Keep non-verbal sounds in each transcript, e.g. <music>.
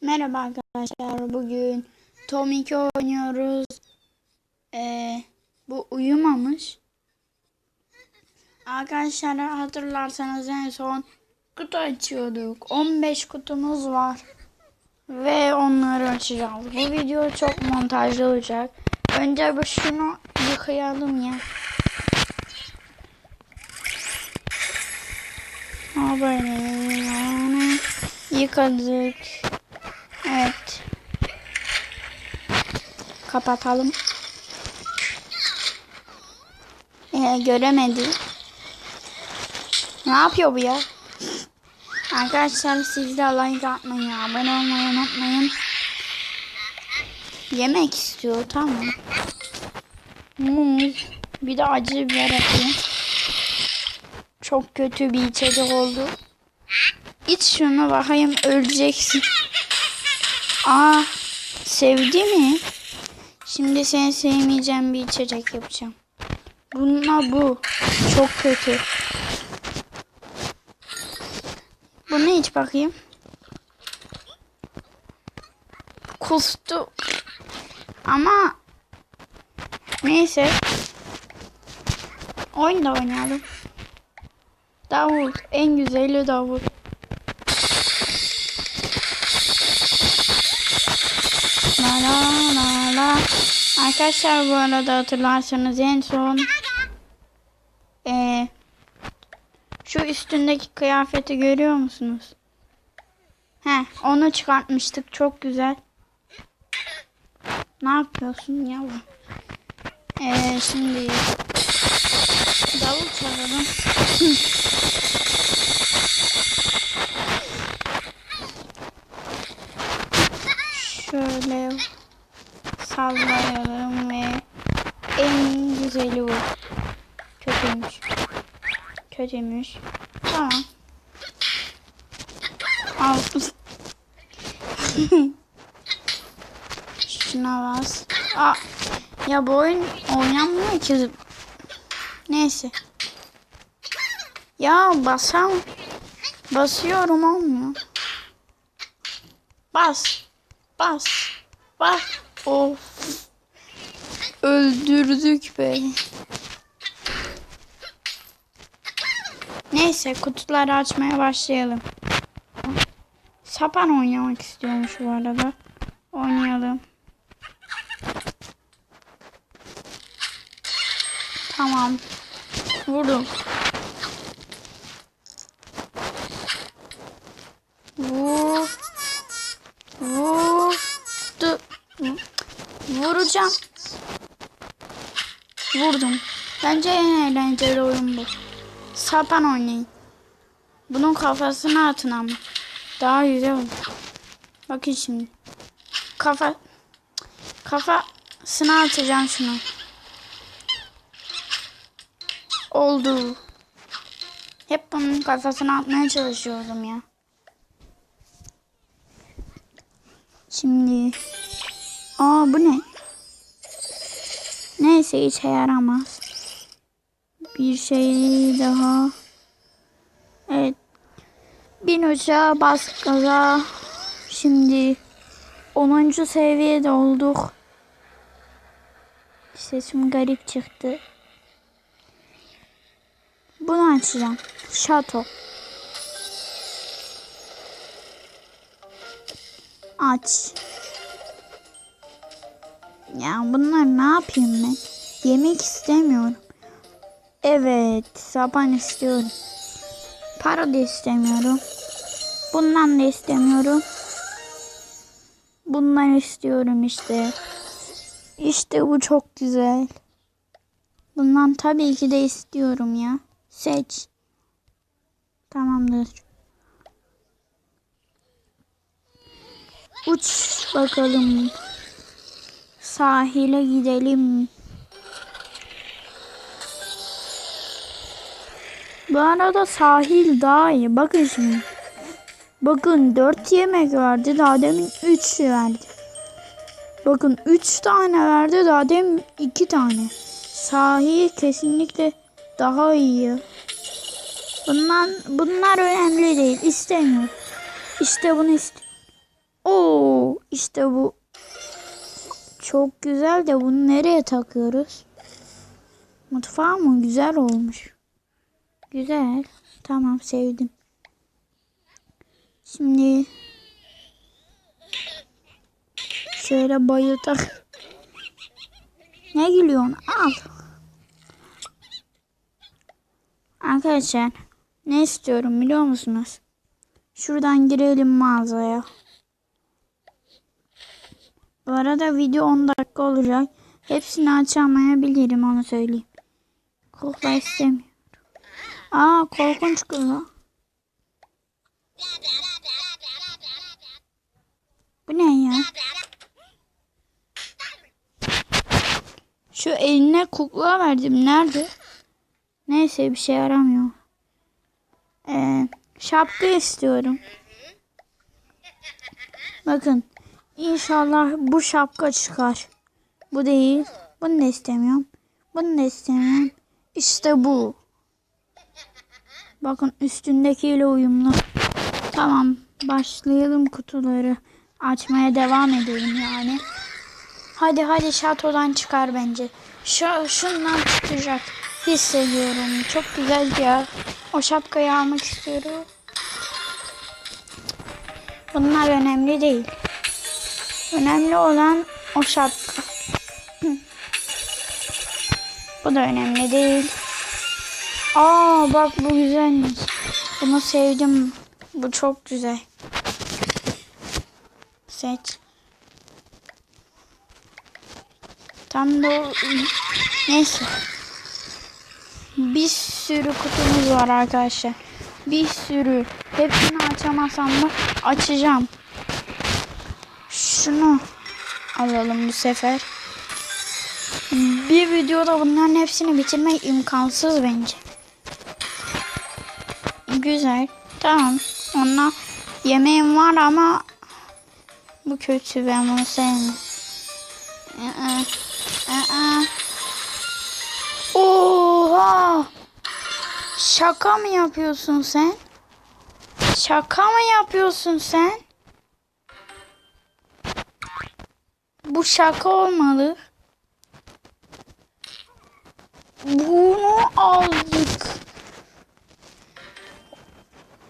Merhaba arkadaşlar. Bugün Tom 2 oynuyoruz. Ee, bu uyumamış. Arkadaşlar hatırlarsanız en son kutu açıyorduk. 15 kutumuz var. Ve onları açacağız. Bu video çok montajlı olacak. Önce bir şunu yıkayalım ya. Ha böyle yıkadık. Evet. Kapatalım. Ee, göremedi. Ne yapıyor bu ya? Arkadaşlar siz de like atmayı, abone olmayı unutmayın. Yemek istiyor tamam. Muz. Bir de acı biber atayım. Çok kötü bir içecek oldu. İç şunu bakayım öleceksin. Aa sevdi mi? Şimdi seni sevmeyeceğim bir içecek yapacağım. Bununla bu. Çok kötü. Bunu iç bakayım. Kustu. Ama neyse. Oyun da oynayalım. Davut. En güzeli Davut. Arkadaşlar bu arada hatırlarsanız en son eee şu üstündeki kıyafeti görüyor musunuz? He, onu çıkartmıştık. Çok güzel. Ne yapıyorsun yavrum? Ee, şimdi davul çalalım. Şöyle sallayalım ve en güzeli bu. Kötüymüş. Kötüymüş. Tamam. Al. <laughs> Şuna bas. Aa, ya bu oyun oynanmıyor ki. Neyse. Ya basam. Basıyorum olmuyor. Bas. Bas. Bas. Of. Öldürdük be. Neyse kutuları açmaya başlayalım. Sapan oynamak istiyormuş bu arada. Oynayalım. Tamam. Vurdum. Vur. Vurdu. Vuracağım. Vurdum. Bence en eğlenceli oyun bu. Sapan oynayın. Bunun kafasını atın ama. Daha güzel olur. Bakın şimdi. Kafa kafasına atacağım şunu. Oldu. Hep bunun kafasına atmaya çalışıyordum ya. Şimdi Aa bu ne? Neyse işe yaramaz. Bir şey daha. Evet. Bin uçağa bas gaza. Şimdi 10. seviyede olduk. Sesim garip çıktı. Bunu açacağım. Şato. Aç. Ya bunlar ne yapayım ben? Yemek istemiyorum. Evet, sapan istiyorum. Para da istemiyorum. Bundan da istemiyorum. Bunları istiyorum işte. İşte bu çok güzel. Bundan tabii ki de istiyorum ya. Seç. Tamamdır. Uç bakalım. Sahile gidelim. Bu arada sahil daha iyi. Bakın şimdi. Bakın 4 yemek verdi. Daha demin 3 verdi. Bakın 3 tane verdi. Daha demin 2 tane. Sahil kesinlikle daha iyi. Bunlar, bunlar önemli değil. İstemiyorum. İşte bunu ist. Oo İşte bu çok güzel de bunu nereye takıyoruz? Mutfağa mı? Güzel olmuş. Güzel. Tamam sevdim. Şimdi şöyle bayıltak. Ne gülüyorsun? Al. Arkadaşlar ne istiyorum biliyor musunuz? Şuradan girelim mağazaya. Bu arada video 10 dakika olacak. Hepsini açamayabilirim onu söyleyeyim. Kukla istemiyorum. Aa korkunç kukla. Bu ne ya? Şu eline kukla verdim. Nerede? Neyse bir şey yaramıyor. Ee, şapka istiyorum. Bakın. İnşallah bu şapka çıkar. Bu değil. Bunu da istemiyorum. Bunu da istemiyorum. İşte bu. Bakın üstündekiyle uyumlu. Tamam. Başlayalım kutuları. Açmaya devam edelim yani. Hadi hadi şatodan çıkar bence. Şu, şundan çıkacak. Hissediyorum. Çok güzel ya. O şapkayı almak istiyorum. Bunlar önemli değil. Önemli olan o şapka. Bu da önemli değil. Aa bak bu güzelmiş. Bunu sevdim. Bu çok güzel. Seç. Tam da o- neyse. Bir sürü kutumuz var arkadaşlar. Bir sürü. Hepsini açamazsam da açacağım. Şunu alalım bu sefer. Bir videoda bunların hepsini bitirmek imkansız bence. Güzel. Tamam. Onunla yemeğim var ama bu kötü. Ben bunu sevmem. Aa, aa. Oha! Şaka mı yapıyorsun sen? Şaka mı yapıyorsun sen? Bu şaka olmalı. Bunu aldık.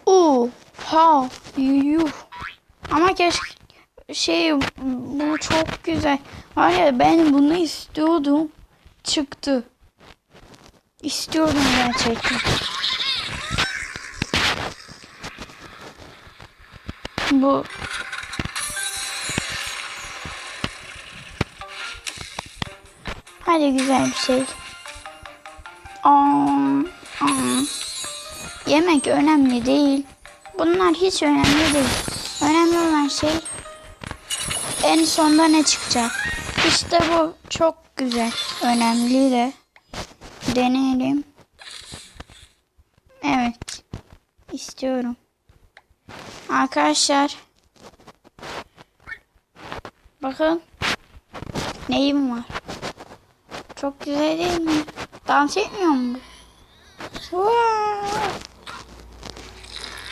Oha! Yuh. Ama keşke şey bu çok güzel. Var ya ben bunu istiyordum. Çıktı. İstiyordum gerçekten. Bu Hadi güzel bir şey. Aa, aa. Yemek önemli değil. Bunlar hiç önemli değil. Önemli olan şey en sonda ne çıkacak. İşte bu çok güzel. Önemli de. Deneyelim. Evet. İstiyorum. Arkadaşlar. Bakın. Neyim var. Çok güzel değil mi? Dans etmiyor mu? bu?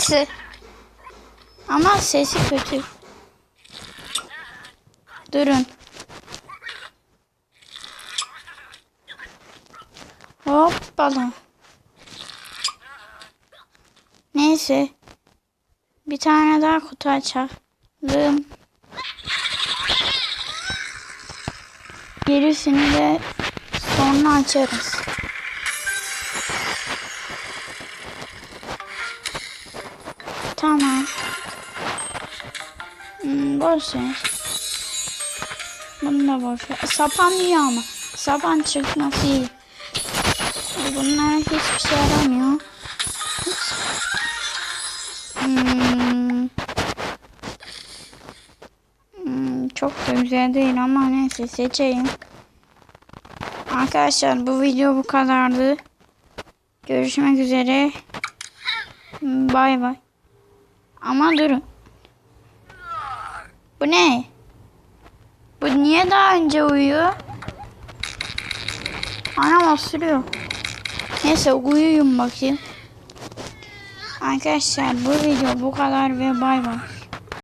Tüh. Ama sesi kötü. Durun. Hoppala. Neyse. Bir tane daha kutu açalım. Gerisini de sonra açarız. Tamam. Hmm, boş ver. Bunu da boş ver. Sapan iyi ama. Sapan çıkması iyi. Bunlar hiçbir şey yaramıyor. Hmm. Hmm, çok da güzel değil ama neyse seçeyim. Arkadaşlar bu video bu kadardı. Görüşmek üzere. Bay bay. Ama durun. Bu ne? Bu niye daha önce uyuyor? Anam osuruyor. Neyse uyuyun bakayım. Arkadaşlar bu video bu kadar ve bay bay.